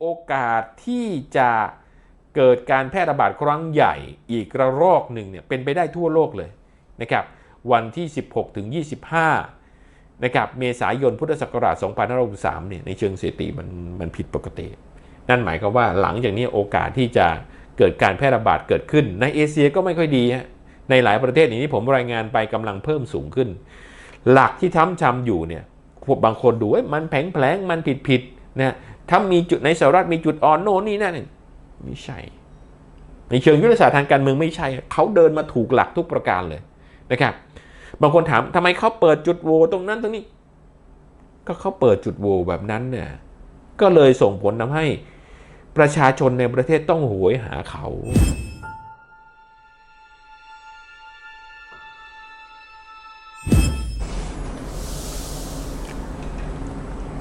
โอกาสที่จะเกิดการแพร่ระบาดครั้งใหญ่อีกระลอกหนึ่งเนี่ยเป็นไปได้ทั่วโลกเลยนะครับวันที่ 16 ถึง 25 นะครับเมษายนพุทธศักราช 2563 เนี่ยในเชิงสถิติมันมันผิดปกติ นั่นหมายความว่าหลังจากนี้โอกาสที่จะเกิดการแพร่ระบาดเกิดขึ้น ในเอเชียก็ไม่ค่อยดีฮะในหลายประเทศอย่างที่ผมรายงานไปกำลังเพิ่มสูงขึ้น หลักที่ท้ำชำอยู่เนี่ยบางคนดูว่ามันแผงแผลงมันผิดผิด นะถ้ามีจุดในสหรัฐมีจุดอ่อนโน่นนี่นั่นไม่ใช่ ในเชิงยุทธศาสตร์ทางการเมืองไม่ใช่ เขาเดินมาถูกหลักทุกประการเลยนะครับ บางคนถามทำไมเขาเปิดจุดโหวตรงนั้นตรงนี้ ก็เขาเปิดจุดโหวแบบนั้นเนี่ยก็เลยส่งผลทำให้ประชาชนในประเทศต้องหวยหาเขา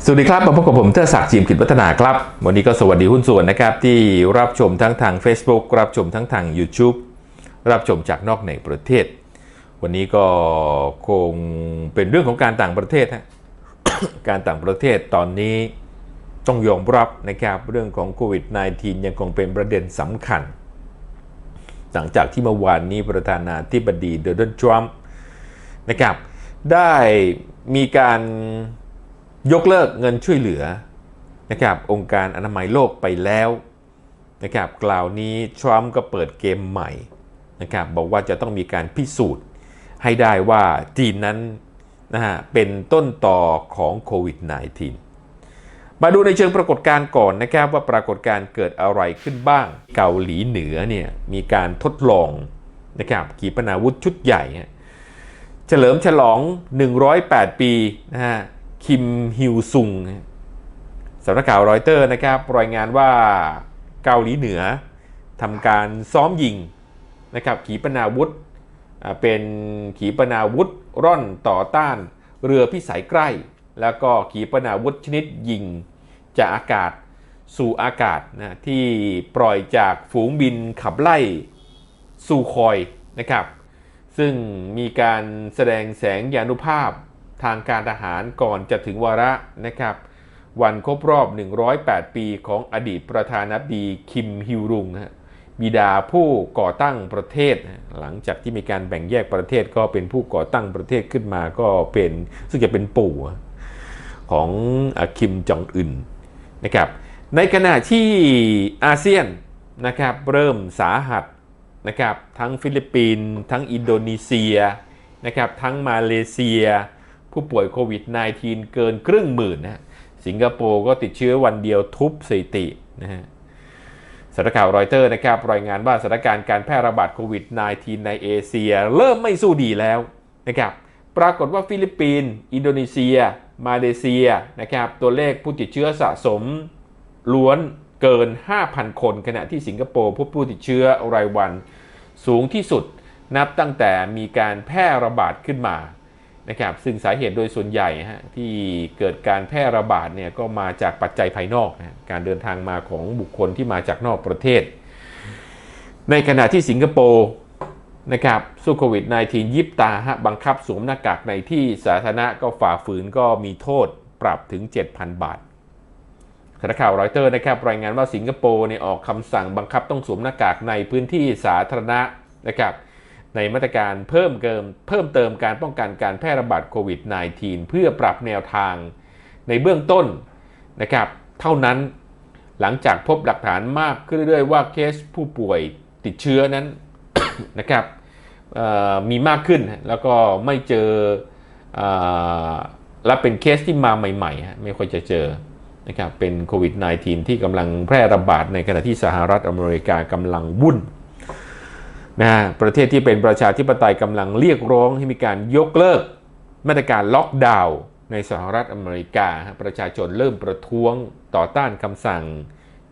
สวัสดีครับมาพบกับผมเทอศักดิ์จิมกิจวัฒนาครับ วันนี้ก็สวัสดีหุ้นส่วนนะครับ ที่รับชมทั้งทาง Facebook รับชมทั้งทาง YouTube รับชมจากนอกในประเทศ วันนี้ก็คงเป็นเรื่องของการต่างประเทศฮะการต่างประเทศตอนนี้ต้องยอมรับนะครับเรื่องของโควิด -19 ยังคงเป็นประเด็นสำคัญ หลังจากที่เมื่อวานนี้ประธานาธิบดีโดนัลด์ทรัมป์นะครับได้มีการ ยกเลิกเงินช่วยเหลือนะครับองค์การอนามัยโลกไปแล้วนะครับกล่าวนี้ทรัมป์ก็เปิดเกมใหม่นะครับบอกว่าจะต้องมีการพิสูจน์ให้ได้ว่าจีนนั้นนะฮะเป็นต้นต่อของโควิด -19 มาดูในเชิงปรากฏการณ์ก่อนนะครับว่าปรากฏการณ์เกิดอะไรขึ้นบ้าง เกาหลีเหนือเนี่ยมีการทดลองนะครับขีปนาวุธชุดใหญ่ เฉลิมฉลอง 108 ปีนะฮะ คิมฮิวซุงสำนักข่าวรอยเตอร์นะครับรายงานว่าเกาหลีเหนือทำการซ้อมยิงนะครับขีปนาวุธเป็นขีปนาวุธร่อนต่อต้านเรือพิสัยใกล้ แล้วก็ขีปนาวุธชนิดยิงจากอากาศสู่อากาศนะที่ปล่อยจากฝูงบินขับไล่สู่คอยนะครับ ซึ่งมีการแสดงแสงยานุภาพ ทางการทหารก่อนจะถึงวาระนะครับ วันครบรอบ 108 ปีของอดีตประธานาธิบดีคิมฮิวรุงนะฮะบิดาผู้ก่อตั้งประเทศ หลังจากที่มีการแบ่งแยกประเทศก็เป็นผู้ก่อตั้งประเทศขึ้นมาก็เป็น ซึ่งจะเป็นปู่ของอคิมจองอึนนะครับ ในขณะที่อาเซียนนะครับเริ่มสาหัสนะครับทั้งฟิลิปปินส์ทั้งอินโดนีเซียนะครับทั้งมาเลเซีย ผู้ป่วยโควิด -19 เกินครึ่งหมื่นนะสิงคโปร์ก็ติดเชื้อวันเดียวทุบสถิตินะฮะสำนักข่าวรอยเตอร์นะครับรายงานว่าสถานการณ์การแพร่ระบาดโควิด -19 ในเอเชีย เริ่มไม่สู้ดีแล้วนะครับปรากฏว่าฟิลิปปินส์อินโดนีเซีย มาเลเซียนะครับตัวเลขผู้ติดเชื้อสะสมล้วนเกิน 5,000 คน ขณะที่สิงคโปร์พบผู้ติดเชื้อรายวันสูงที่สุด นับตั้งแต่มีการแพร่ระบาดขึ้นมา นะครับซึ่งสาเหตุโดยส่วนใหญ่ฮะที่เกิดการแพร่ระบาดเนี่ยก็มาจากปัจจัยภายนอกนะการเดินทางมาของบุคคลที่มาจากนอกประเทศ ในขณะที่สิงคโปร์นะครับสู้โควิด -19 ยิบตาฮะบังคับสวมหน้ากากในที่สาธารณะก็ฝ่าฝืนก็มีโทษปรับถึง 7,000 บาทสำนักข่าวรอยเตอร์นะครับรายงานว่าสิงคโปร์เนี่ยออกคำสั่งบังคับต้องสวมหน้ากากในพื้นที่สาธารณะนะครับ ในมาตรการเพิ่มเติมเพิ่มเติมการป้องกันการแพร่ระบาดโควิด -19 เพื่อปรับแนวทางในเบื้องต้นนะครับ เท่านั้นหลังจากพบหลักฐานมากขึ้นเรื่อยๆว่าเคสผู้ป่วยติดเชื้อนั้นนะครับมีมากขึ้นแล้วก็ไม่เจออและเป็นเคสที่มาใหม่ๆ ไม่ค่อยจะเจอนะครับเป็นโควิด -19 ที่กำลังแพร่ระบาดในขณะที่สหรัฐอเมริกากำลังวุ่น นะฮะประเทศที่เป็นประชาธิปไตยกำลังเรียกร้องให้มีการยกเลิก มาตรการล็อกดาวน์ในสหรัฐอเมริกา ประชาชนเริ่มประท้วงต่อต้านคำสั่ง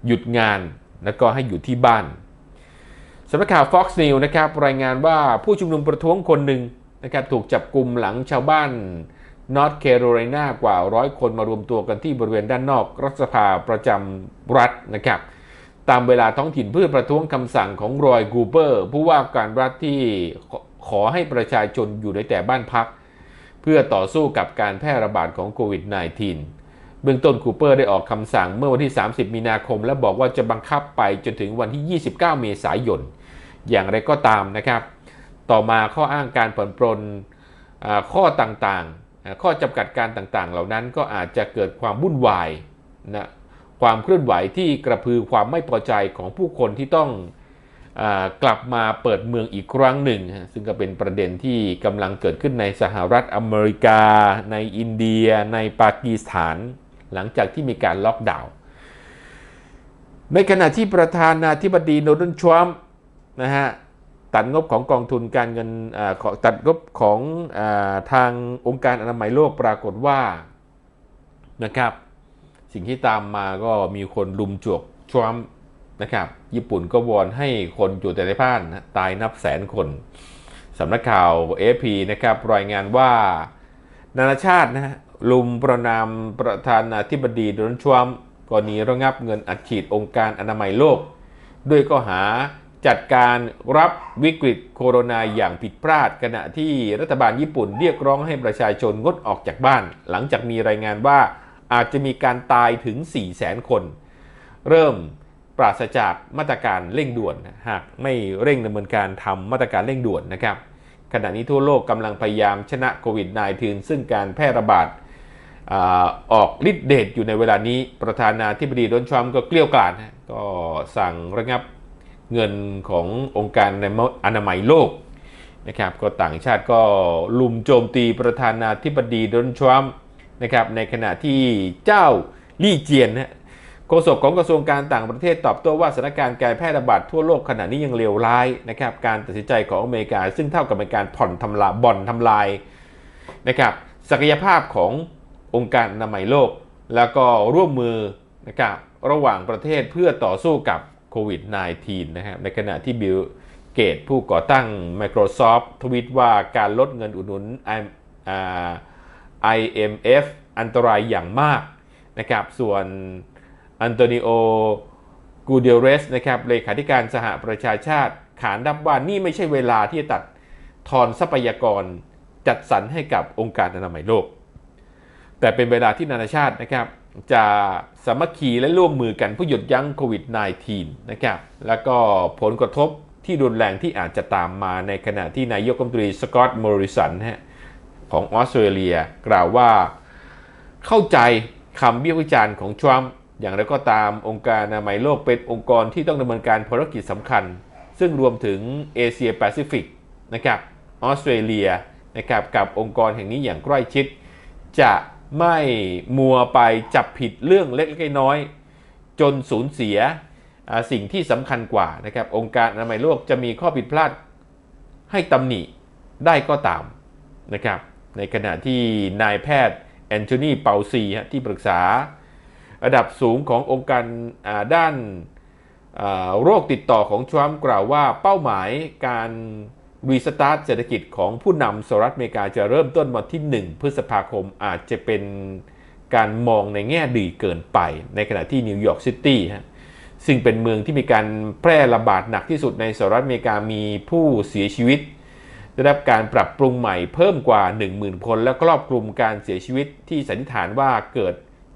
หยุดงานแล้วก็ให้อยู่ที่บ้านสำนักข่าว Fox News นะครับรายงานว่าผู้ชุมนุมประท้วงคนหนึ่งนะครับถูกจับกลุ่มหลังชาวบ้านนอร์ทแคโรไลนากว่าร้อยคนมารวมตัวกันที่บริเวณด้านนอกรัฐสภาประจำรัฐนะครับ ตามเวลาท้องถิ่นเพื่อประท้วงคำสั่งของรอยกูเปอร์ผู้ว่าการรัฐที่ขอให้ประชาชนอยู่ในแต่บ้านพัก เพื่อต่อสู้กับการแพร่ระบาดของโควิด -19 เบื้องต้นคูเปอร์ได้ออกคำสั่งเมื่อวันที่ 30 มีนาคม และบอกว่าจะบังคับไปจนถึงวันที่ 29 เมษายน อย่างไรก็ตามนะครับ ต่อมาข้ออ้างการผ่อนปรนข้อต่างๆ ข้อจำกัดการต่างๆ เหล่านั้นก็อาจจะเกิดความวุ่นวายนะ ความเคลื่อนไหวที่กระพือความไม่พอใจของผู้คนที่ต้องอกลับมาเปิดเมืองอีกครั้งหนึ่ง ซึ่งก็เป็นประเด็นที่กำลังเกิดขึ้นในสหรัฐอเมริกา ในอินเดีย ในปากีสถาน หลังจากที่มีการล็อกดาวน์ในขณะที่ประธานาธิบดีโดนัลด์ทรัมป์นะฮะตัดงบของกองทุนการเงินตัดงบของอทางองค์การอนามัยโลกปรากฏว่านะครับ สิ่งที่ตามมาก็มีคนลุมจวกทรัมป์นะครับ ญี่ปุ่นก็วอนให้คนอยู่แต่ในบ้านนะตายนับแสนคนสำนักข่าว AFP นะครับรายงานว่านานาชาตินะฮะลุมประนามประธานาธิบดีโดนัลด์ทรัมป์กรณีระงับเงินอัดฉีดองค์การอนามัยโลก ด้วยข้อหาจัดการรับวิกฤตโคโรนาอย่างผิดพลาด ขณะที่รัฐบาลญี่ปุ่นเรียกร้องให้ประชาชนงดออกจากบ้าน หลังจากมีรายงานว่า อาจจะมีการตายถึง 4 0 0แสนคน เริ่มปราศจากมาตรการเร่งด่วน หากไม่เร่งดำเนินการทำมาตรการเร่งด่วนนะครับ ขณะนี้ทั่วโลกกำลังพยายามชนะโควิด -19 ซึ่งการแพร่ระบาดออกฤทธิ์เดชอยู่ในเวลานี้ประธานาธิบดีโดนัลด์ทรัมป์ก็เกลี้ยกล่อมก็สั่งระงับเงินขององค์การอนามัยโลกนะครับ ก็ต่างชาติก็ลุมโจมตีประธานาธิบดีโดนัลด์ทรัมป์ นะครับในขณะที่เจ้าลี่เจียนนะโฆษกของกระทรวงการต่างประเทศตอบโต้ว่าสถานการณ์การแพร่ระบาดทั่วโลกขณะนี้ยังเลวร้ายนะครับการตัดสินใจของอเมริกา ซึ่งเท่ากับเป็นการผ่อนทำลายบ่อนทำลายนะครับศักยภาพขององค์การอนามัยโลก แล้วก็ร่วมมือนะครับระหว่างประเทศเพื่อต่อสู้กับโควิด -19 นะครับในขณะที่บิลเกตผู้ก่อตั้ง Microsoft ทวิตว่าการลดเงินอุดหนุน IMF อันตรายอย่างมากนะครับ ส่วนอันโตนิโอ กูเดเรสนะครับเลขาธิการสหประชาชาติ ขานรับว่านี่ไม่ใช่เวลาที่จะตัดทอนทรัพยากรจัดสรรให้กับองค์การอนามัยโลก แต่เป็นเวลาที่นานาชาตินะครับ จะสามัคคีและร่วมมือกันเพื่อหยุดยั้งโควิด -19 นะครับ แล้วก็ผลกระทบที่รุนแรงที่อาจจะตามมาในขณะที่นายกรัฐมนตรีสกอตต์มอริสันฮะ ของออสเตรเลีย กล่าวว่า เข้าใจคำวิพากษ์วิจารณ์ของทรัมป์อย่างไรก็ตามองค์การอนามัยโลกเป็นองค์กรที่ต้องดำเนินการภารกิจสำคัญ ซึ่งรวมถึงเอเชียแปซิฟิกนะครับออสเตรเลียนะครับกับองค์กรแห่งนี้อย่างใกล้ชิด จะไม่มัวไปจับผิดเรื่องเล็กๆน้อยๆจนสูญเสียสิ่งที่สำคัญกว่านะครับองค์การอนามัยโลกจะมีข้อผิดพลาดให้ตำหนิได้ก็ตามนะครับ ในขณะที่นายแพทย์แอนโทนีเปาซีที่ปรึกษา ระดับสูงขององค์การด้านโรคติดต่อของทรัมป์กล่าวว่าเป้าหมายการรีสตาร์ทเศรษฐกิจของผู้นำสหรัฐอเมริกาจะเริ่มต้นวันที่ 1 พฤษภาคมอาจจะเป็นการมองในแง่ดีเกินไป ในขณะที่นิวยอร์กซิตี้ฮะซึ่งเป็นเมืองที่มีการแพร่ระบาดหนักที่สุดในสหรัฐอเมริกามีผู้เสียชีวิต ได้รับการปรับปรุงใหม่เพิ่มกว่า 10,000 คน และครอบคลุมการเสียชีวิตที่สันนิษฐานว่าเกิด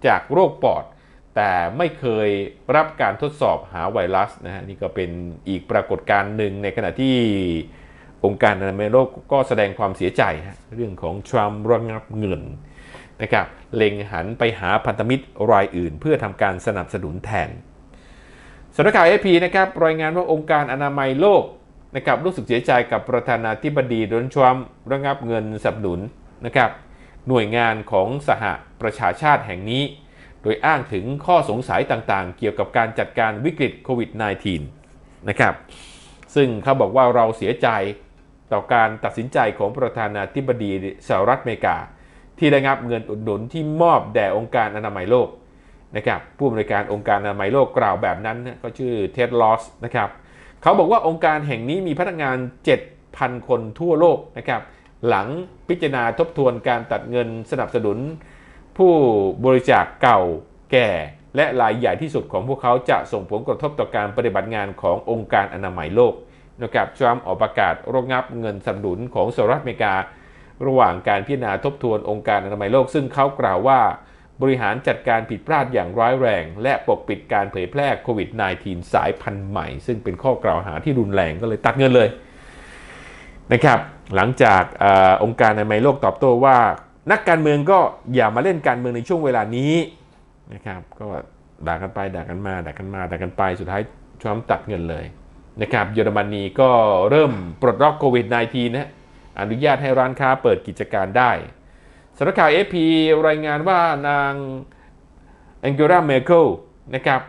จากโรคปอด แต่ไม่เคยรับการทดสอบหาไวรัสนะฮะนี่ก็เป็นอีกปรากฏการณ์หนึ่งในขณะที่องค์การอนามัยโลกก็แสดงความเสียใจฮะเรื่องของทรัมป์ระงับเงินนะครับเล็งหันไปหาพันธมิตรรายอื่น เพื่อทำการสนับสนุนแทนสำนักข่าวเอพีนะครับรายงานว่าองค์การอนามัยโลก นะครับรู้สึกเสียใจกับประธานาธิบดีโดนัลด์ทรัมป์ระงับเงินสนับสนุนนะครับหน่วยงานของสหประชาชาติแห่งนี้ โดยอ้างถึงข้อสงสัยต่างๆ เกี่ยวกับการจัดการวิกฤตโควิด -19 นะครับซึ่งเขาบอกว่าเราเสียใจต่อการตัดสินใจของประธานาธิบดีสหรัฐอเมริกา ที่ระงับเงินอุดหนุนที่มอบแด่องค์การอนามัยโลกนะครับผู้อำนวยการองค์การอนามัยโลกกล่าวแบบนั้นนะก็ชื่อเท็ดลอสนะครับ เขาบอกว่าองค์การแห่งนี้มีพนักงาน 7,000 คนทั่วโลกนะครับหลังพิจารณาทบทวนการตัดเงินสนับสนุน ผู้บริจาคเก่าแก่ และรายใหญ่ที่สุดของพวกเขาจะส่งผลกระทบต่อการปฏิบัติงานขององค์การอนามัยโลกนะครับทรัมป์ออกประกาศรงับเงินสนับสนุนของสหรัฐอเมริการะหว่างการพิจารณาทบทวนองค์การอนามัยโลก ซึ่งเขากล่าวว่า บริหารจัดการผิดพลาดอย่างร้ายแรง และปกปิดการเผยแพร่โควิด -19 สายพันธุ์ใหม่ ซึ่งเป็นข้อกล่าวหาที่รุนแรงก็เลยตัดเงินเลยนะครับ หลังจากอาองค์การอนามัยโลกตอบโต้ว่า นักการเมืองก็อย่ามาเล่นการเมืองในช่วงเวลานี้นะครับก็ด่ากันไปด่ากันมาด่ากันมาด่ากันไปสุดท้ายทรัมป์ตัดเงินเลยนะครับเยอรมนีก็เริ่มปลดล็อกโควิด -19 นะอนุญาตให้ร้านค้าเปิดกิจการได้ำนักข่าว AP รายงานว่านางแองเกลาเมเคิลนะครับ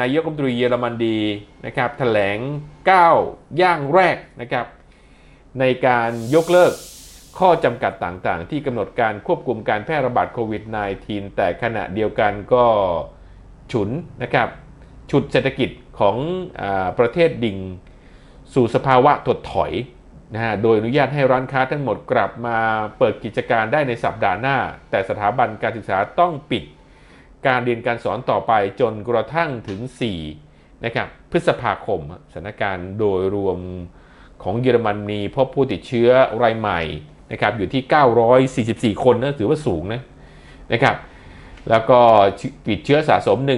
นายกรัฐมนตรีเยอรมนดีนะครับแถลงก้าวย่างแรกนะครับในการยกเลิกข้อจำกัดต่างๆ ที่กำหนดการควบคุมการแพร่ระบาดโควิด -19 แต่ขณะเดียวกันก็ฉุนนะครับฉุดเศรษฐกิจของอประเทศดิ่ง สู่สภาวะถดถอย นะฮะโดยอนุญาตให้ร้านค้าทั้งหมดกลับมาเปิดกิจการได้ในสัปดาห์หน้า แต่สถาบันการศึกษาต้องปิด การเรียนการสอนต่อไปจนกระทั่งถึง 4 นะครับพฤษภาคมสถานการณ์โดยรวมของเยอรมนีพบผู้ติดเชื้อรายใหม่นะครับอยู่ที่ 944 คนนะถือว่าสูงนะนะครับแล้วก็ติดเชื้อสะสม 13,300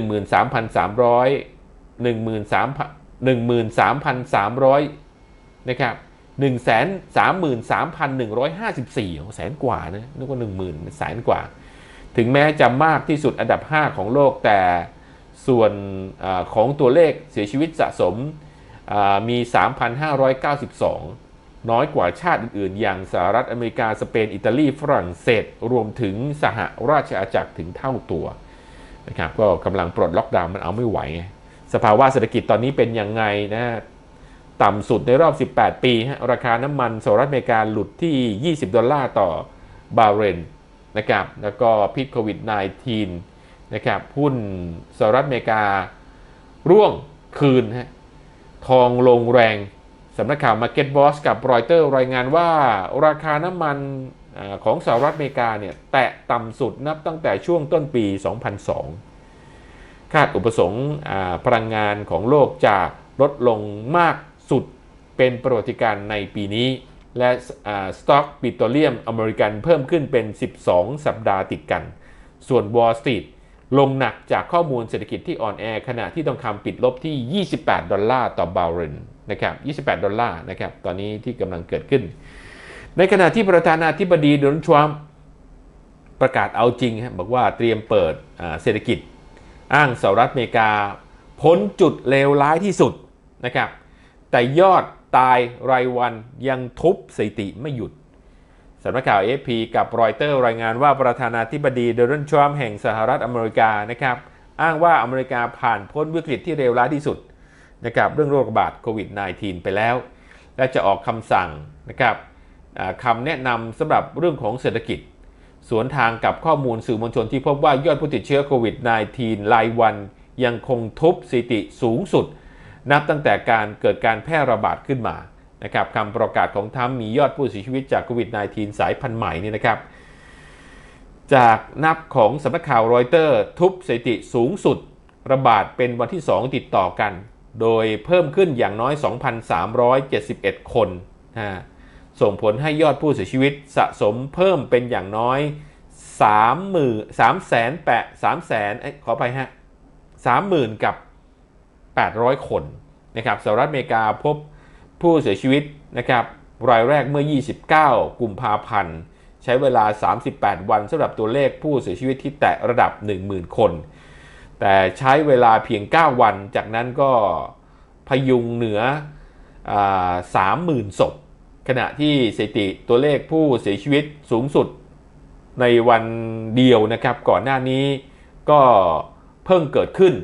13,300 นะครับ 133,154โอ้แสนกว่านะนึกว่า 10,000แสนกว่า ถึงแม้จะมากที่สุดอันดับ 5 ของโลกแต่ส่วนอของตัวเลขเสียชีวิตสะสมอ่ามี 3,592 น้อยกว่าชาติอื่น ๆ อย่างสหรัฐอเมริกา สเปน อิตาลี ฝรั่งเศส รวมถึงสหราชอาณาจักรถึงเท่าตัวนะครับก็กำลังปลดล็อกดาวน์มันเอาไม่ไหว สภาวะเศรษฐกิจตอนนี้เป็นยังไงนะ ต่ำสุดในรอบ 18 ปีฮะราคาน้ำมันสหรัฐอเมริกาหลุดที่ 20 ดอลลาร์ต่อบาร์เรนนะครับแล้วก็พิษโควิด -19 นะครับหุ้นสหรัฐอเมริกา ร่วงคืนฮะทองลงแรงสำนักข่าว Market Boss กับรอยเตอร์รายงานว่าราคาน้ำมันของสหรัฐอเมริกาเนี่ยแตะต่ำสุดนับตั้งแต่ช่วงต้นปี 2002 คาดอุปสงค์พลังงานของโลกจะลดลงมาก สุดเป็นประวัติการในปีนี้ และสต็อกปิโตรเลียมอเมริกันเพิ่มขึ้นเป็น 12 สัปดาห์ติดกัน ส่วน Wall Street ลงหนักจากข้อมูลเศรษฐกิจที่อ่อนแอขณะที่ทองคำปิดลบที่ 28 ดอลลาร์ต่อบาร์เรนนะครับ28 ดอลลาร์นะครับ ตอนนี้ที่กำลังเกิดขึ้น ในขณะที่ประธานาธิบดีโดนัลด์ทรัมป์ประกาศเอาจริงฮะบอกว่าเตรียมเปิดเศรษฐกิจ อ้างสหรัฐอเมริกา พ้นจุดเลวร้ายที่สุดนะครับ แต่ยอดตายรายวันยังทุบสถิติไม่หยุดสำนักข่าว AFP กับรอยเตอร์รายงานว่าประธานาธิบดีโดนัลด์ทรัมป์แห่งสหรัฐอเมริกานะครับอ้างว่าอเมริกาผ่านพ้นวิกฤตที่เลวร้ายที่สุดนะครับเรื่องโรคระบาดโควิด -19 ไปแล้ว และจะออกคำสั่งนะครับคำแนะนำสำหรับเรื่องของเศรษฐกิจ สวนทางกับข้อมูลสื่อมวลชนที่พบว่ายอดผู้ติดเชื้อโควิด -19 รายวันยังคงทุบสถิติสูงสุด นับตั้งแต่การเกิดการแพร่ระบาดขึ้นมานะครับคำประกาศของทรัมมียอดผู้เสียชีวิตจากโควิด -19 สายพันธุ์ใหม่นี่นะครับ จากนับของสำนักข่าวรอยเตอร์ทุบสถิติสูงสุด ระบาดเป็นวันที่ 2 ติดต่อกัน โดยเพิ่มขึ้นอย่างน้อย 2,371 คนนะส่งผลให้ยอดผู้เสียชีวิตสะสมเพิ่มเป็นอย่างน้อย30,000 3แสนแปด3แสนขอไปฮะ 30,000 กับ 800 คนนะครับสหรัฐอเมริกาพบผู้เสียชีวิตนะครับรายแรกเมื่อ 29 กุมภาพันธ์ ใช้เวลา 38 วันสำหรับตัวเลขผู้เสียชีวิตที่แตะระดับ 10,000 คน แต่ใช้เวลาเพียง 9 วัน จากนั้นก็พยุงเหนืออา30,000 ศพ ขณะที่สถิติตัวเลขผู้เสียชีวิตสูงสุดในวันเดียวนะครับ ก่อนหน้านี้ก็เพิ่งเกิดขึ้น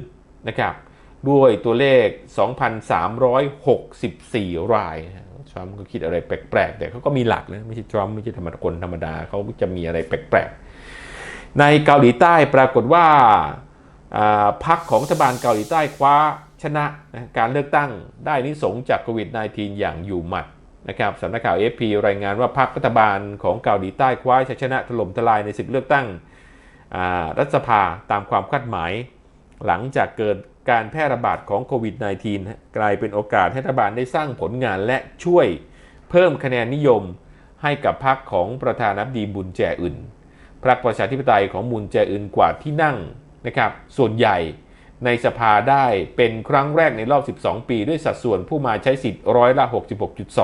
นะครับ ด้วยตัวเลข 2,364 รายทรัมป์ก็คิดอะไรแปลกๆ แต่เขาก็มีหลักนะไม่ใช่ทรัมป์ไม่ใช่ธรรมดคนธรรมดาเขาจะมีอะไรแปลกๆ ในเกาหลีใต้ปรากฏว่าพรรคของรัฐบาลเกาหลีใต้คว้าชนะนะการเลือกตั้งได้นิสงส์จากโควิด -19 อย่างอยู่หมัดนะครับสำนักข่าว FP รายงานว่าพรรครัฐบาลของเกาหลีใต้คว้าชัยชนะถล่มทลายในศึกเลือกตั้งรัฐสภาตามความคาดหมาย หลังจากเกิด การแพร่ระบาดของโควิด -19 กลายเป็นโอกาสให้รัฐบาลได้สร้างผลงานและช่วยเพิ่มคะแนนนิยมให้กับพรรคของประธานาธิบดีบุญแจอึนพรรคประชาธิปไตยของมูลแจอินกว่าที่นั่งนะครับส่วนใหญ่ในสภาได้เป็นครั้งแรกในรอบ 12 ปี ด้วยสัดส่วนผู้มาใช้สิทธิ์ร้อยละ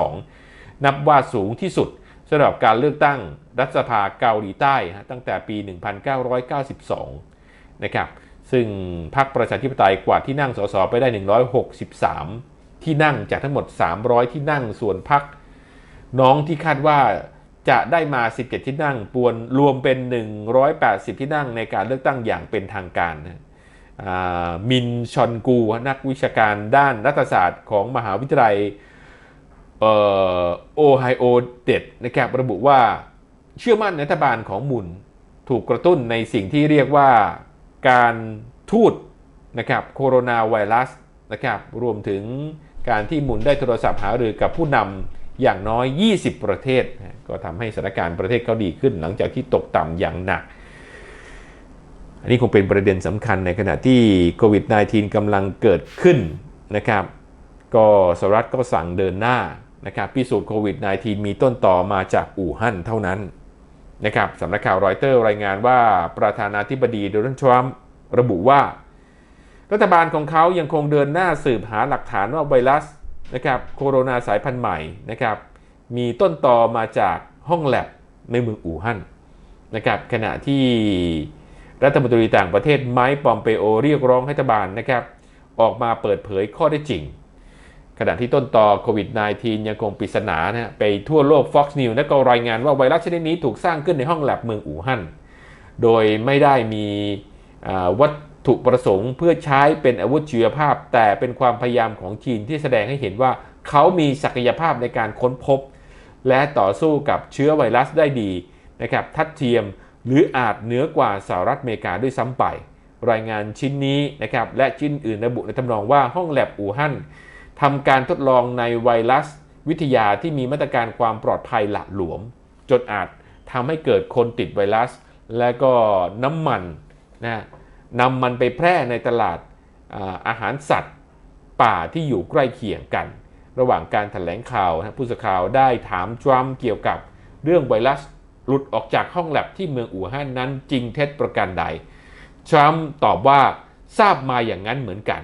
66.2 นับว่าสูงที่สุดสำหรับการเลือกตั้งรัฐสภาเกาหลีใต้ตั้งแต่ปี 1992 นะครับ ซึ่งพรรคประชาธิปไตยกว่าที่นั่งสสไปได้ 163 ที่นั่งจากทั้งหมด 300 ที่นั่งส่วนพรรคน้องที่คาดว่าจะได้มา 17 ที่นั่งปวนรวมเป็น 180 ที่นั่งในการเลือกตั้งอย่างเป็นทางการนะมินชอนกู นักวิชาการด้านรัฐศาสตร์ของมหาวิทยาลัยโอไฮโอเดดนะครับระบุว่าเชื่อมั่นรัฐบาลของมุนถูกกระตุ้นในสิ่งที่เรียกว่า การทูตนะครับโคโรนาไวรัสนะครับรวมถึงการที่หมุนได้โทรศัพท์หารือกับผู้นำอย่างน้อย 20 ประเทศ ก็ทำให้สถานการณ์ประเทศเขาดีขึ้นหลังจากที่ตกต่ำอย่างหนัก อันนี้คงเป็นประเด็นสำคัญในขณะที่โควิด -19 กำลังเกิดขึ้นนะครับ ก็สหรัฐก็สั่งเดินหน้านะครับพิสูจน์โควิด -19 มีต้นต่อมาจากอู่ฮั่นเท่านั้น นะครับสำนักข่าวรอยเตอร์รายงานว่าประธานาธิบดีโดนัลด์ทรัมป์ระบุว่า รัฐบาลของเขายังคงเดินหน้าสืบหาหลักฐานว่าไวรัสนะครับโคโรนาสายพันธุ์ใหม่นะครับมีต้นตอมาจากห้องแลบในเมืองอู่ฮั่นนะครับขณะที่รัฐมนตรีต่างประเทศไมค์ปอมเปโอเรียกร้องให้รัฐบาลนะครับออกมาเปิดเผยข้อได้จริง ขณะที่ต้นต่อโควิด -19 ยังคงปริศนานะไปทั่วโลก Fox News และก็รายงานว่าไวรัสชนิดนี้ถูกสร้างขึ้นในห้องแลบเมืองอู่ฮั่น โดยไม่ได้มีวัตถุประสงค์เพื่อใช้เป็นอาวุธชีวภาพ แต่เป็นความพยายามของจีนที่แสดงให้เห็นว่าเขามีศักยภาพในการค้นพบ และต่อสู้กับเชื้อไวรัสได้ดีนะครับทัดเทียมหรืออาจเหนือกว่าสหรัฐอเมริกาด้วยซ้ำไป รายงานชิ้นนี้นะครับและชิ้นอื่นระบุในทำนองว่าห้องแลบอู่ฮั่น ทำการทดลองในไวรัสวิทยาที่มีมาตรการความปลอดภัยหละหลวม จนอาจทำให้เกิดคนติดไวรัส และก็น้ำมันนะนำมันไปแพร่ในตลาดอาหารสัตว์ป่าที่อยู่ใกล้เคียงกัน ระหว่างการถแถลงข่าวนะผู้สื่อข่าวได้ถามทรัมป์เกี่ยวกับเรื่องไวรัสหลุดออกจากห้องแลบที่เมืองอู่ฮั่นนั้นจริงเท็จประการใด ทรัมป์ตอบว่าทราบมาอย่างนั้นเหมือนกัน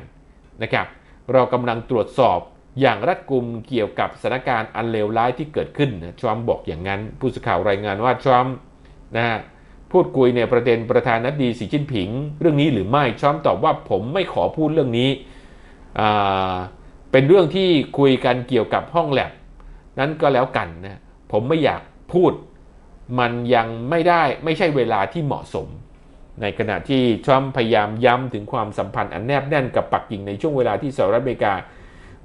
นะครับ เรากำลังตรวจสอบอย่างรัดกุมเกี่ยวกับสถานการณ์อันเลวร้ายที่เกิดขึ้นทรัมป์บอกอย่างนั้น ผู้สื่อข่าวรายงานว่าทรัมป์นะฮะพูดคุยในประเด็นประธานาธิบดีสีจิ้นผิง เรื่องนี้หรือไม่ทรัมป์ตอบว่าผมไม่ขอพูดเรื่องนี้อ่าเป็นเรื่องที่คุยกันเกี่ยวกับห้องแลบนั้นก็แล้วกันนะผมไม่อยากพูด มันยังไม่ได้ไม่ใช่เวลาที่เหมาะสม ในขณะที่ทรัมป์พยายามย้ำถึงความสัมพันธ์อันแนบแน่นกับปักกิ่งในช่วงเวลาที่สหรัฐอเมริกา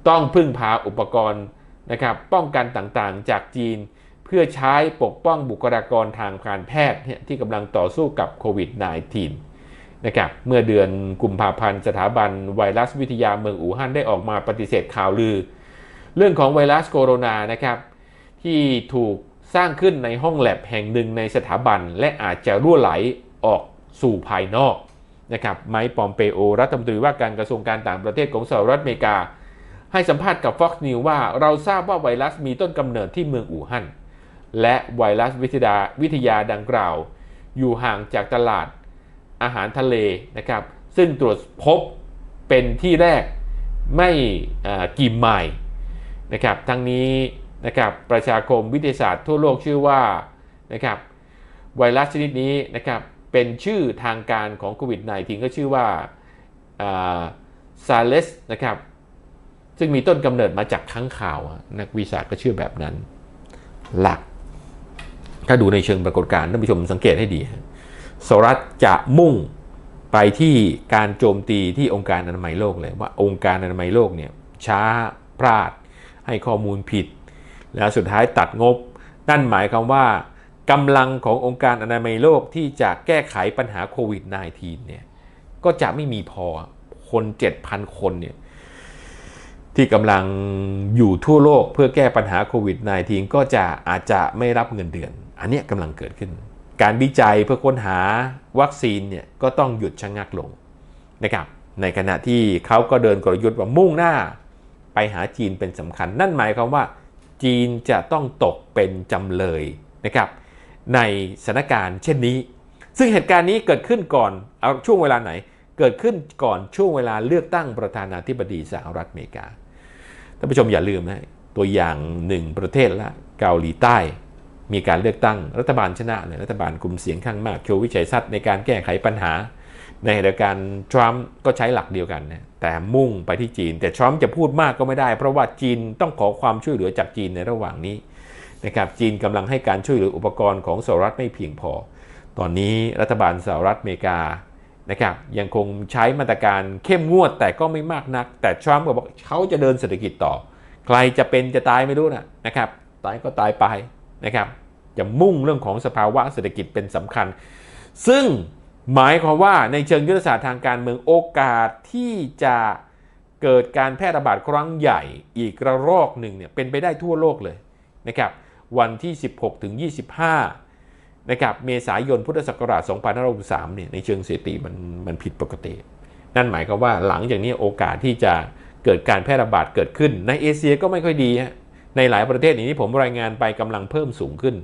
ต้องพึ่งพาอุปกรณ์นะครับป้องกันต่างๆจากจีน เพื่อใช้ปกป้องบุคลากรทางการแพทย์ที่กำลังต่อสู้กับโควิด -19 นะครับเมื่อเดือนกุมภาพันธ์สถาบันไวรัสวิทยาเมืองอู่ฮั่นได้ออกมาปฏิเสธข่าวลือ เรื่องของไวรัสโคโรนานะครับที่ถูกสร้างขึ้นในห้องแลบแห่งหนึ่งในสถาบันและอาจจะรั่วไหลออก สู่ภายนอกนะครับไมค์ปอมเปโอ รัฐมนตรีว่าการกระทรวงการต่างประเทศของสหรัฐอเมริกา ให้สัมภาษณ์กับ Fox News ว่าเราทราบว่าไวรัสมีต้นกำเนิดที่เมืองอู่ฮั่นและไวรัสวิทยาวิทยาดังกล่าว อยู่ห่างจากตลาดอาหารทะเลนะครับ ซึ่งตรวจพบเป็นที่แรกไม่กี่ไมล์นะครับ ทั้งนี้นะครับประชาคมวิทยาศาสตร์ทั่วโลกชื่อว่านะครับไวรัสชนิดนี้นะครับ เป็นชื่อทางการของโควิด -19 ก็ชื่อว่าซาเลสนะครับ ซึ่งมีต้นกำเนิดมาจากค้างข่าว นักวิทยาก็เชื่อแบบนั้น หลัก ถ้าดูในเชิงปรากฏการณ์ท่านผู้ชมสังเกตให้ดีสหรัฐจะมุ่งไปที่การโจมตีที่องค์การอนามัยโลกเลยว่าองค์การอนามัยโลกเนี่ยช้าพลาดให้ข้อมูลผิด แล้วสุดท้ายตัดงบ นั่นหมายความว่า กำลังขององค์การอนามัยโลกที่จะแก้ไขปัญหาโควิด -19 เนี่ยก็จะไม่มีพอคน 7,000 คนเนี่ยที่กำลังอยู่ทั่วโลกเพื่อแก้ปัญหาโควิด -19 ก็จะอาจจะไม่รับเงินเดือน อันนี้กำลังเกิดขึ้น การวิจัยเพื่อค้นหาวัคซีนเนี่ยก็ต้องหยุดชะงักลงนะครับในขณะที่เขาก็เดินกลยุทธ์ว่ามุ่งหน้าไปหาจีนเป็นสำคัญ นั่นหมายความว่าจีนจะต้องตกเป็นจำเลยนะครับ ในสถานการณ์เช่นนี้ ซึ่งเหตุการณ์นี้เกิดขึ้นก่อนเอาช่วงเวลาไหน เกิดขึ้นก่อนช่วงเวลาเลือกตั้งประธานาธิบดีสหรัฐอเมริกาท่านผู้ชมอย่าลืมนะตัวอย่างหนึ่งประเทศละเกาหลีใต้ มีการเลือกตั้งรัฐบาลชนะเลยรัฐบาลกลุ่มเสียงข้างมากโชว์วิจัยทัศน์ในการแก้ไขปัญหา ในเหตุการณ์ทรัมป์ก็ใช้หลักเดียวกันนะแต่มุ่งไปที่จีน แต่ทรัมป์จะพูดมากก็ไม่ได้ เพราะว่าจีนต้องขอความช่วยเหลือจากจีนในระหว่างนี้ นะครับจีนกำลังให้การช่วยเหลืออุปกรณ์ของสหรัฐไม่เพียงพอ ตอนนี้รัฐบาลสหรัฐอเมริกานะครับยังคงใช้มาตรการเข้มงวดแต่ก็ไม่มากนัก แต่ทรัมป์ก็บอกเขาจะเดินเศรษฐกิจต่อ ใครจะเป็นจะตายไม่รู้นะนะครับตายก็ตายไปนะครับจะมุ่งเรื่องของสภาวะเศรษฐกิจเป็นสำคัญ ซึ่งหมายความว่าในเชิงยุทธศาสตร์ทางการเมืองโอกาสที่จะเกิดการแพร่ระบาดครั้งใหญ่อีกระลอกหนึ่งเนี่ยเป็นไปได้ทั่วโลกเลยนะครับ วันที่ 16ถึง25นะครับเมษายนพุทธศักราช2563เนี่ยในเชิงสถิติมันมันผิดปกติ นั่นหมายความว่าหลังจากนี้โอกาสที่จะเกิดการแพร่ระบาดเกิดขึ้น ในเอเชียก็ไม่ค่อยดีฮะในหลายประเทศอย่างที่ผมรายงานไปกำลังเพิ่มสูงขึ้น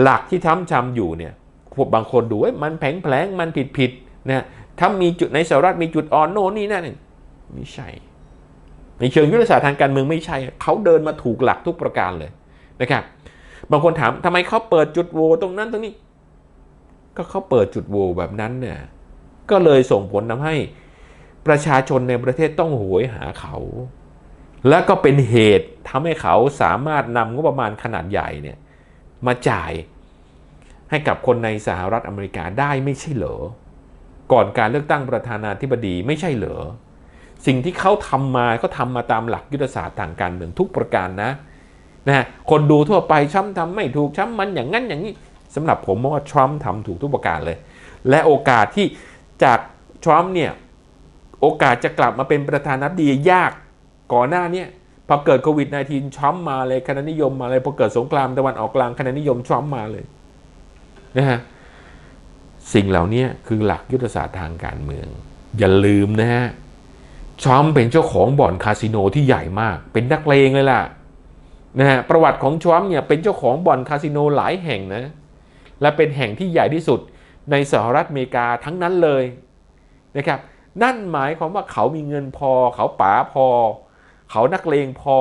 หลักที่ท้ำชำอยู่เนี่ยพวกบางคนดูว่ามันแผงแผลงมันผิดผิดนะถ้ามีจุดในสหรัฐมีจุดอ่อนโน่นนี่นั่นไม่ใช่ ในเชิงยุทธศาสตร์ทางการเมืองไม่ใช่ เขาเดินมาถูกหลักทุกประการเลยนะครับ บางคนถามทำไมเขาเปิดจุดโหวตรงนั้นตรงนี้ ก็เขาเปิดจุดโหวแบบนั้นเนี่ยก็เลยส่งผลทำให้ประชาชนในประเทศต้องโหยหาเขา และก็เป็นเหตุทำให้เขาสามารถนำงบประมาณขนาดใหญ่เนี่ยมาจ่ายให้กับคนในสหรัฐอเมริกาได้ไม่ใช่เหรอ ก่อนการเลือกตั้งประธานาธิบดีไม่ใช่เหรอ สิ่งที่เขาทำมาก็ทำมาตามหลักยุทธศาสตร์ทางการเมืองทุกประการนะ นะฮะคนดูทั่วไปช้ำทำไม่ถูกช้ำมันอย่างนั้นอย่างนี้สำหรับผมมองว่าทรัมป์ทำถูกทุกประการเลย และโอกาสที่จากทรัมป์เนี่ยโอกาสจะกลับมาเป็นประธานาธิบดียากก่อนหน้านี้พอเกิดโควิด -19 ทรัมป์มาเลยคะแนนนิยมมาเลยพอเกิดสงครามตะวันออกกลางคะแนนนิยมทรัมป์มาเลยนะฮะสิ่งเหล่านี้คือหลักยุทธศาสตร์ทางการเมือง อย่าลืมนะฮะทรัมป์เป็นเจ้าของบ่อนคาสิโนที่ใหญ่มาก เป็นนักเลงเลยล่ะ นะฮะประวัติของทรัมป์เนี่ยเป็นเจ้าของบ่อนคาสิโนหลายแห่งนะและเป็นแห่งที่ใหญ่ที่สุดในสหรัฐอเมริกาทั้งนั้นเลยนะครับนั่นหมายความว่าเขามีเงินพอ เขาป๋าพอ เขานักเลงพอ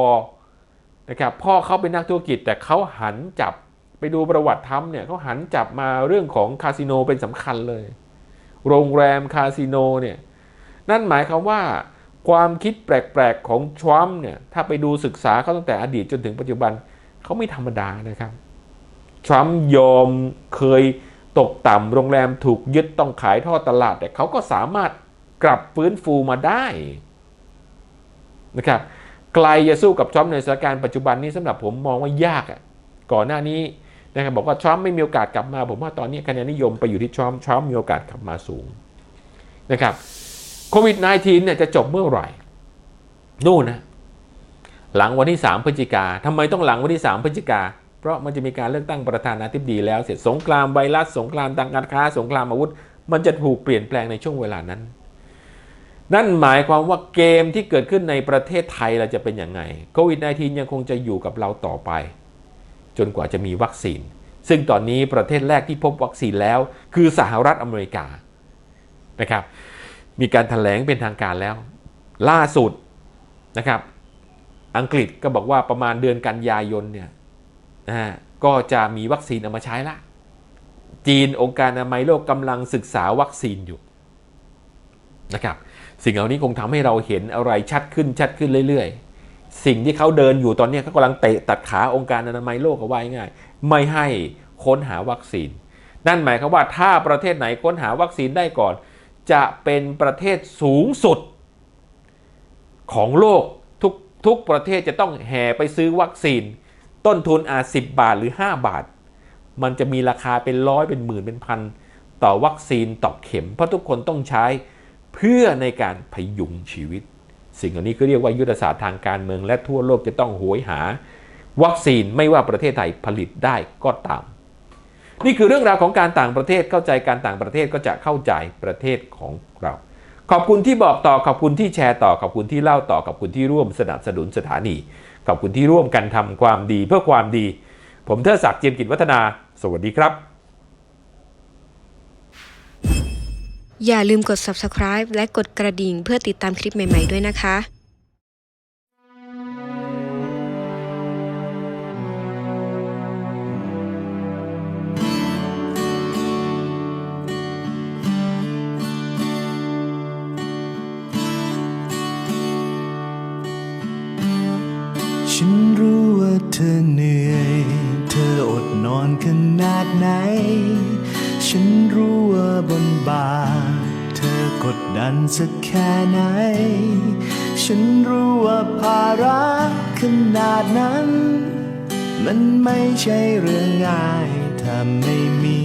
นะครับพ่อเขาเป็นนักธุรกิจแต่เขาหันจับไปดูประวัติทำเนี่ยเขาหันจับมาเรื่องของคาสิโนเป็นสำคัญเลย โรงแรมคาสิโนเนี่ยนั่นหมายความว่า ความคิดแปลกๆของทรัมป์เนี่ยถ้าไปดูศึกษาเขาตั้งแต่อดีตจนถึงปัจจุบันเขาไม่ธรรมดานะครับทรัมป์ยอมเคยตกต่ำโรงแรมถูกยึดต้องขายท่อตลาด แต่เขาก็สามารถกลับฟื้นฟูมาได้นะครับไกลจะสู้กับทรัมป์ในสถานการณ์ปัจจุบันนี้สำหรับผมมองว่ายากอะก่อนหน้านี้นะครับบอกว่าทรัมป์ไม่มีโอกาสกลับมา ผมว่าตอนนี้คะแนนนิยมไปอยู่ที่ทรัมป์ทรัมป์มีโอกาสกลับมาสูงนะครับ โควิด -19 เนี่ยจะจบเมื่อไหร่ นู่นนะ หลังวันที่ 3 พฤศจิกาทำไมต้องหลังวันที่ 3 พฤศจิกา เพราะมันจะมีการเลือกตั้งประธานาธิบดีแล้ว เสร็จสงครามไวรัสสงครามทางการค้า สงครามอาวุธ มันจะถูกเปลี่ยนแปลงในช่วงเวลานั้น นั่นหมายความว่าเกมที่เกิดขึ้นในประเทศไทยเราจะเป็นอยังไงโควิด -19 ยังคงจะอยู่กับเราต่อไป จนกว่าจะมีวัคซีน ซึ่งตอนนี้ประเทศแรกที่พบวัคซีนแล้ว คือสหรัฐอเมริกานะครับ มีการถแถลงเป็นทางการแล้ว ล่าสุดนะครับ อังกฤษก็บอกว่าประมาณเดือนกันยายนเนี่ยนะฮะก็จะมีวัคซีนเอามาใช้ละ จีนองค์การอนามัยโลกกำลังศึกษาวัคซีนอยู่นะครับ สิ่งเหล่านี้คงทำให้เราเห็นอะไรชัดขึ้นชัดขึ้นเรื่อยๆ สิ่งที่เขาเดินอยู่ตอนนี้เขากำลังเตะตัดขาองค์การอนามัยโลกเอาไว้ง่าย ไม่ให้ค้นหาวัคซีน นั่นหมายความว่าถ้าประเทศไหนค้นหาวัคซีนได้ก่อน จะเป็นประเทศสูงสุด ของโลกทุกทุกประเทศจะต้องแห่ไปซื้อวัคซีน ต้นทุนอาจสิบาทหรือ 5 บาท มันจะมีราคาเป็นร้อยเป็นหมื่นเป็นพันต่อวัคซีนต่อเข็ม เพราะทุกคนต้องใช้เพื่อในการพยุงชีวิต สิ่งเหล่านี้ก็เรียกว่ายุทธศาสตร์ทางการเมือง และทั่วโลกจะต้องโหยหา วัคซีนไม่ว่าประเทศไทยผลิตได้ก็ตาม นี่คือเรื่องราวของการต่างประเทศเข้าใจการต่างประเทศก็จะเข้าใจประเทศของเรา ขอบคุณที่บอกต่อขอบคุณที่แชร์ต่อขอบคุณที่เล่าต่อขอบคุณที่ร่วมสนับสนุนสถานี ขอบคุณที่ร่วมกันทำความดีเพื่อความดี ผมเทอศักดิ์เจียมกิจวัฒนา สวัสดีครับ อย่าลืมกด subscribe และกดกระดิ่งเพื่อติดตามคลิปใหม่ ๆ ด้วยนะคะ ฉันรู้ว่าเธอเหนื่อย เธออดนอนขนาดไหน ฉันรู้ว่าบนบ่าเธอกดดันสักแค่ไหน ฉันรู้ว่าภาระขนาดนั้น มันไม่ใช่เรื่องง่าย ถ้าไม่มี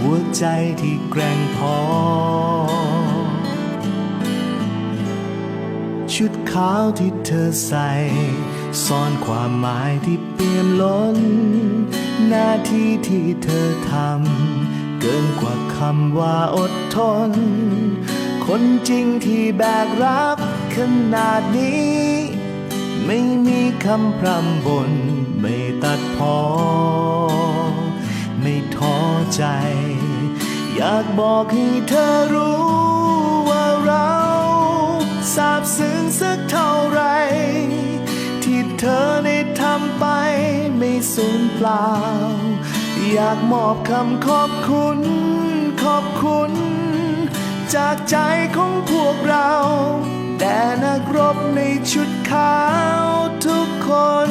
หัวใจที่แกร่งพอ ขาวที่เธอใส่ ซ่อนความหมายที่เปี่ยมล้น หน้าที่ที่เธอทำ เกินกว่าคำว่าอดทน คนจริงที่แบกรับขนาดนี้ ไม่มีคำพร่ำบน ไม่ตัดพอ ไม่ท้อใจ อยากบอกให้เธอรู้ว่าเราซาบซึ้งสัก เท่าไร ที่เธอได้ทำไปไม่สูญเปล่า อยากมอบคำขอบคุณ ขอบคุณ จากใจของพวกเราแด่นักรบในชุดขาวทุกคน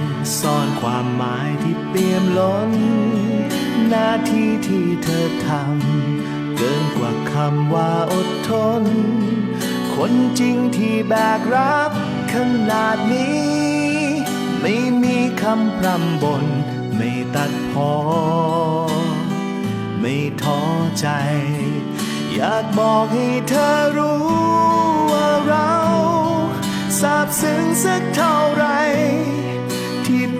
ซ่อนความหมายที่เปี่ยมล้น หน้าที่ที่เธอทำเกินกว่าคำว่าอดทน คนจริงที่แบกรับขนาดนี้ ไม่มีคำพร่ำบน ไม่ตัดพอ ไม่ท้อใจ อยากบอกให้เธอรู้ว่าเราซาบซึ้งสักเท่าไหร่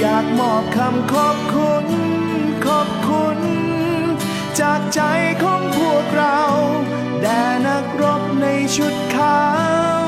อยากมอบคำขอบคุณ ขอบคุณ จากใจของพวกเรา แด่นักรบในชุดขาว